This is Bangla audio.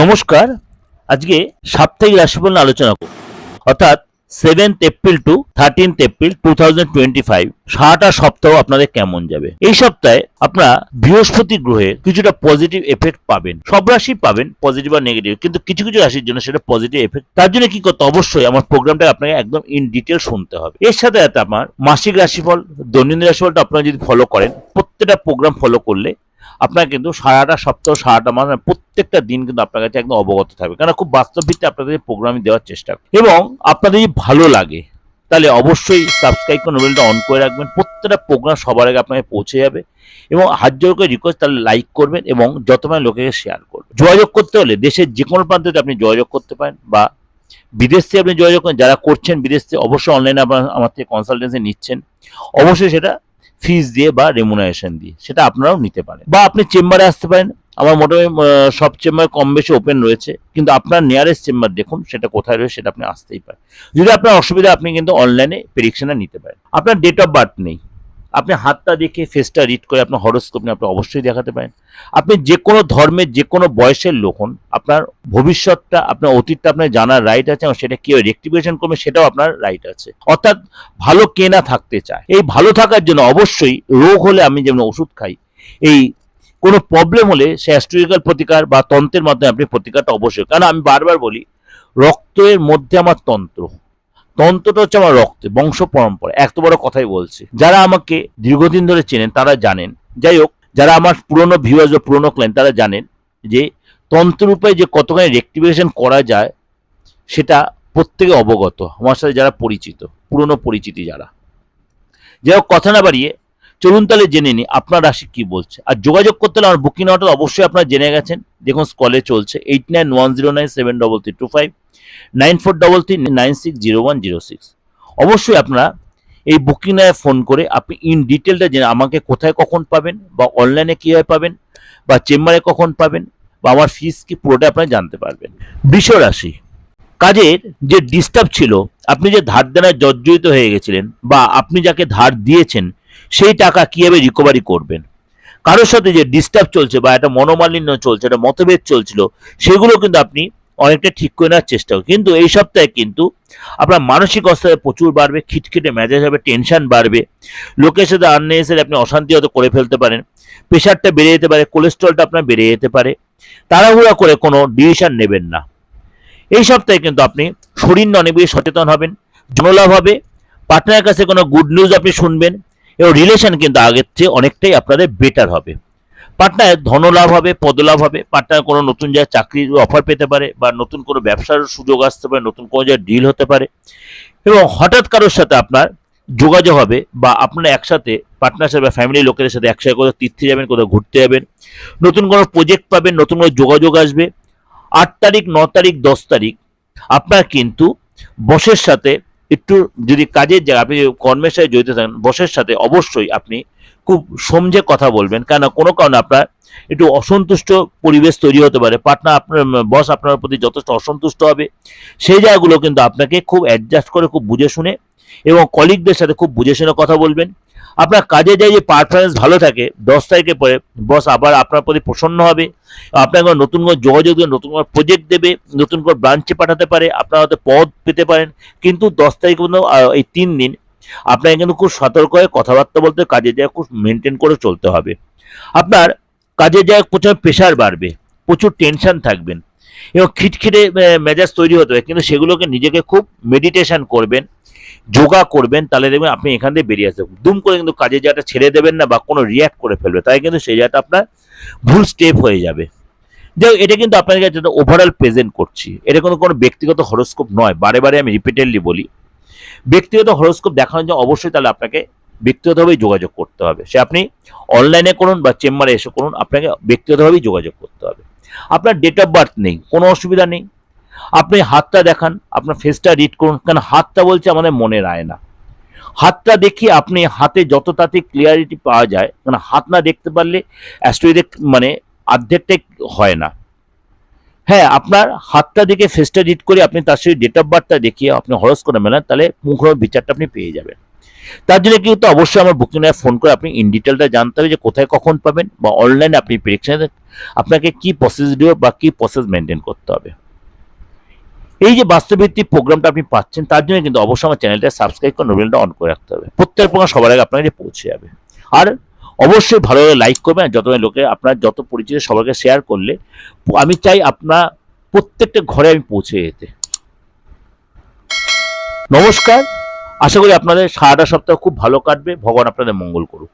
নমস্কার। আজকে সাপ্তাহিক রাশিফল নিয়ে আলোচনা করব। অর্থাৎ seventh April to thirteenth April two thousand twenty five সারাটা সপ্তাহ আপনাদের কেমন যাবে? এই সপ্তাহে আপনারা বৃহস্পতি গ্রহের কিছুটা পজিটিভ এফেক্ট পাবেন। সব রাশি পাবেন পজিটিভ আর নেগেটিভ কিন্তু কিছু কিছু রাশির জন্য সেটা পজিটিভ এফেক্ট তার জন্য কি করতে অবশ্যই আমার প্রোগ্রামটা আপনাকে একদম ইন ডিটেল শুনতে হবে। এর সাথে সাথে আমার মাসিক রাশিফল, দৈনন্দিন রাশিফলটা আপনারা যদি ফলো করেন, প্রত্যেকটা প্রোগ্রাম ফলো করলে আপনার কিন্তু সারাটা সপ্তাহ, সারাটা মাস মানে প্রত্যেকটা দিন কিন্তু আপনার কাছে একদম অবগত থাকবে। কারণ খুব বাস্তব ভিত্তিতে আপনাদের প্রোগ্রাম দেওয়ার চেষ্টা এবং আপনাদের যদি ভালো লাগে, তাহলে অবশ্যই সাবস্ক্রাইব করে নোবেলটা অন করে রাখবেন। প্রত্যেকটা প্রোগ্রাম সবার আগে আপনাকে পৌঁছে যাবে। এবং হাত জোর করে রিকোয়েস্ট তাহলে লাইক করবেন এবং যত মানে লোকেকে শেয়ার করবেন। যোগাযোগ করতে হলে দেশের যে কোনো প্রান্তে আপনি যোগাযোগ করতে পারেন বা বিদেশ থেকে আপনি যোগাযোগ করেন। যারা করছেন বিদেশ থেকে, অবশ্যই অনলাইনে আপনার আমার থেকে কনসালটেন্সি নিচ্ছেন। অবশ্যই সেটা ফিস দিয়ে বা রেমুনারেশন দিয়ে, সেটা আপনারাও নিতে পারেন। বা আপনি চেম্বারে আসতে পারেন। আমার মোটামুটি সব চেম্বার কম বেশি ওপেন রয়েছে, কিন্তু আপনার নিয়ারেস্ট চেম্বার দেখুন সেটা কোথায় রয়েছে, সেটা আপনি আসতেই পারেন। যদি আপনার অসুবিধা, আপনি কিন্তু অনলাইনে প্রেডিকশনটা নিতে পারেন। আপনার ডেট অফ বার্থ নেই। আপনি হাতটা দেখে ফেসটা রিড করে আপনার হরস্কোপ নিয়ে আপনি অবশ্যই দেখাতে পারেন। আপনি যে কোনো ধর্মের যে কোনো বয়সের লোক হন, আপনার ভবিষ্যৎটা, আপনার অতীতটা আপনার জানার রাইট আছে এবং সেটা কেউ রেক্টিভেশন করবে সেটাও আপনার রাইট আছে। অর্থাৎ ভালো কে না থাকতে চায়। এই ভালো থাকার জন্য অবশ্যই রোগ হলে আমি যেমন ওষুধ খাই, এই কোনো প্রবলেম হলে সে অ্যাস্ট্রোলজিক্যাল প্রতিকার বা তন্ত্রের মাধ্যমে আপনি প্রতিকারটা অবশ্যই, কারণ আমি বারবার বলি, রক্তের মধ্যে আমার তন্ত্র। তন্ত্রটা হচ্ছে আমার রক্তে, বংশ পরম্পরা, এত বড় কথাই বলছি। যারা আমাকে দীর্ঘদিন ধরে চেনেন, তারা জানেন। যাই হোক, যারা আমার পুরনো ভিউয়ার্স বা পুরনো ক্লায়েন্ট তারা জানেন যে তন্ত্ররূপে যে কতখানি রেক্টিভেশন করা যায়, সেটা প্রত্যেকে অবগত। আমার সাথে যারা পরিচিত, পুরনো পরিচিতি যারা। যাই হোক, কথা না বাড়িয়ে চলুন তাহলে জেনে নিই আপনার রাশি কি বলছে? আর যোগাযোগ করতে হলে আমার বুকিং অর্ডার অবশ্যই আপনারা জেনে গেছেন। দেখুন স্কলে চলছে eight nine one zero nine seven double three two five nine four double three nine six zero one zero six অবশ্যই আপনারা এই বুকিং এ ফোন করে আপনি ইন ডিটেলটা জেনে, আমাকে কোথায় কখন পাবেন, বা অনলাইনে কীভাবে পাবেন, বা চেম্বারে কখন পাবেন, বা আমার ফিস কি পুরোটা আপনারা জানতে পারবেন। বৃষ রাশি, কাজের যে ডিস্টার্ব ছিল, আপনি যে ধার দেনায় জর্জরিত হয়ে গেছিলেন, বা আপনি যাকে ধার দিয়েছেন সেই টাকা কীভাবে রিকভারি করবেন? কারোর সাথে যে ডিস্টার্ব চলছে বা একটা মনোমালিন্য চলছে, একটা মতভেদ চলছিল, সেগুলো কিন্তু আপনি অনেকটা ঠিক করে নেওয়ার চেষ্টা করেন। কিন্তু এই সপ্তাহে কিন্তু আপনার মানসিক অবস্থায় প্রচুর বাড়বে, খিটখিটে মেজাজ হবে টেনশন বাড়বে। লোকের সাথে আননেসেসারি আপনি অশান্তি হয়তো করে ফেলতে পারেন। প্রেশারটা বেড়ে যেতে পারে কোলেস্ট্রলটা আপনার বেড়ে যেতে পারে। তাড়াহুড়া করে কোনো ডিসিশন নেবেন না। এই সপ্তাহে কিন্তু আপনি শরীর অনেক বেশি সচেতন হবেন, জনলাভ হবে। পার্টনারের কাছে কোনো গুড নিউজ আপনি শুনবেন এবং রিলেশন কিন্তু আগের চেয়ে অনেকটাই আপনাদের বেটার হবে। পার্টনার ধনলাভ হবে, পদলাভ হবে। পার্টনার কোনো নতুন জায়গায় চাকরির অফার পেতে পারে বা নতুন কোনো ব্যবসার সুযোগ আসতে পারে, নতুন কোনো জায়গায় ডিল হতে পারে। এবং হঠাৎ কারোর সাথে আপনার যোগাযোগ হবে বা আপনারা একসাথে পার্টনার সাথে বা ফ্যামিলির লোকের সাথে একসাথে কোথাও তীর্থে যাবেন, কোথাও ঘুরতে যাবেন, নতুন কোনো প্রজেক্ট পাবেন, নতুন কোনো যোগাযোগ আসবে। আট তারিখ, ন তারিখ, দশ তারিখ আপনার কিন্তু বসের সাথে একটু যদি কাজের জায়গা, আপনি কর্মের সাথে জড়িত থাকেন, বসের সাথে অবশ্যই আপনি খুব সমঝে কথা বলবেন। কেন কোনো কারণে আপনার একটু অসন্তুষ্ট পরিবেশ তৈরি হতে পারে। পার্টনার আপনার, বস আপনার প্রতি যথেষ্ট অসন্তুষ্ট হবে। সেই জায়গাগুলো কিন্তু আপনাকে খুব অ্যাডজাস্ট করে, খুব বুঝে শুনে এবং কলিগদের সাথে খুব বুঝে শুনে কথা বলবেন। আপনার কাজে যায় যে পারফরমেন্স ভালো থাকে, দশ তারিখের পরে বস আবার আপনার প্রতি প্রসন্ন হবে, আপনাকে নতুন করে যোগাযোগ দেবে নতুন করে প্রজেক্ট দেবে, নতুন করে ব্রাঞ্চে পাঠাতে পারে, আপনার হয়তো পদ পেতে পারেন, কিন্তু দশ তারিখ পর্যন্ত এই তিন দিন আপনাকে কিন্তু খুব সতর্ক হয়ে কথাবার্তা বলতে কাজের জায়গা খুব মেনটেন করে চলতে হবে। আপনার কাজের জায়গায় প্রচুর প্রেশার বাড়বে, প্রচুর টেনশন থাকবেন। এবং খিটখিটে মেজাজ তৈরি হতে হবে, কিন্তু সেগুলোকে নিজেকে খুব মেডিটেশন করবেন। যোগা করবেন, তাহলে দেখবেন আপনি এখান থেকে বেরিয়ে আসবেন দুম করে কিন্তু কাজের জায়গাটা ছেড়ে দেবেন না বা কোনো রিয়াক্ট করে ফেলবে, তাই কিন্তু সেই জায়গাটা আপনার ভুল স্টেপ হয়ে যাবে। যাই এটা কিন্তু আপনাদের কাছে ওভারঅল প্রেজেন্ট করছি। এটা কোনো কোনো ব্যক্তিগত হরস্কোপ নয়, বারে বারে আমি রিপিটেডলি বলি। ব্যক্তিগত হরস্কোপ দেখানোর জন্য অবশ্যই তাহলে আপনাকে ব্যক্তিগতভাবেই যোগাযোগ করতে হবে। সে আপনি অনলাইনে করুন বা চেম্বারে এসে করুন, আপনাকে ব্যক্তিগতভাবেই যোগাযোগ করতে হবে। আপনার ডেট অফ বার্থ নেই, কোনো অসুবিধা নেই। আপনি হাতটা দেখান, আপনার ফেসটা রিড করুন, কারণ হাতটা বলছে আমাদের মনে মনের আয়না। হাতটা দেখি আপনি হাতে যত তাতে ক্লিয়ারিটি পাওয়া যায় মানে হাত না দেখতে পারলে অ্যাস্ট্রোইডেক মানে অর্ধেকটাই হয় না। হ্যাঁ আপনার হাতটা দেখে ফেসটা রিড করে আপনি তার সাথে ডেট অফ বার্থটা দেখিয়ে আপনি হরস করে মেলান, তাহলে মুখর বিচারটা আপনি পেয়ে যাবেন। তার জন্য কিন্তু অবশ্যই আমার বুকিং ফোন করে আপনি ইন ডিটেলটা জানতে হবে যে কোথায় কখন পাবেন বা অনলাইনে আপনি প্রেডিকশন আপনাকে কি প্রসিডিওর বা কি প্রসেস মেনটেন করতে হবে। এই যে বাস্তবভিত্তিক প্রোগ্রামটা আপনি পাচ্ছেন, তার জন্য কিন্তু অবশ্যই আমার চ্যানেলটা সাবস্ক্রাইব করে নোবেলটা অন করে রাখতে হবে। প্রত্যেক প্রোগ্রাম সবার আগে আপনার কাছে পৌঁছে যাবে। আর অবশ্যই ভালো লাইক করবেন যত লোকে আপনার যত পরিচিত সবাইকে শেয়ার করলে, আমি চাই আপনার প্রত্যেকটা ঘরে আমি পৌঁছে যেতে। নমস্কার, আশা করি আপনাদের সারাটা সপ্তাহ খুব ভালো কাটবে। ভগবান আপনাদের মঙ্গল করুক।